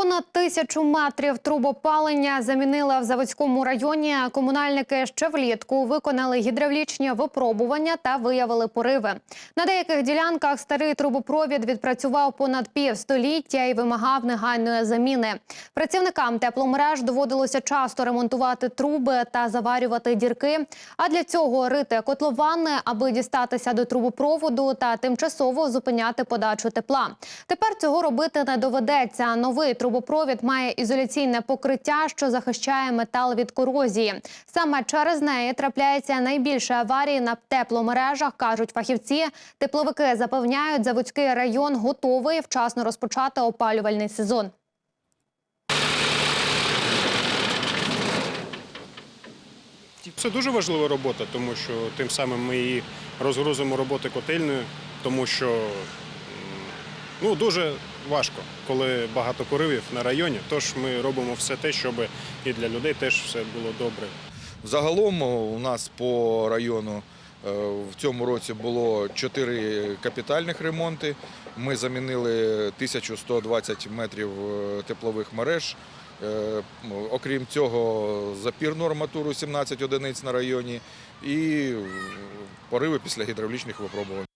Понад тисячу метрів трубопалення замінили в заводському районі. Комунальники ще влітку виконали гідравлічні випробування та виявили пориви. На деяких ділянках старий трубопровід відпрацював понад півстоліття і вимагав негайної заміни. Працівникам тепломереж доводилося часто ремонтувати труби та заварювати дірки. А для цього рити котловани, аби дістатися до трубопроводу та тимчасово зупиняти подачу тепла. Тепер цього робити не доведеться. Новий трубопровід має ізоляційне покриття, що захищає метал від корозії. Саме через неї трапляється найбільше аварій на тепломережах, кажуть фахівці. Тепловики запевняють, заводський район готовий вчасно розпочати опалювальний сезон. Це дуже важлива робота, тому що тим самим ми і розгрузимо роботи котельною, тому що ну, дуже важко, коли багато поривів на районі. Тож ми робимо все те, щоб і для людей теж все було добре. Загалом у нас по району е, в цьому році було 4 капітальних ремонти. Ми замінили 1120 метрів е, теплових мереж. Е, Окрім цього, запірну арматуру 17 одиниць на районі і пориви після гідравлічних випробувань.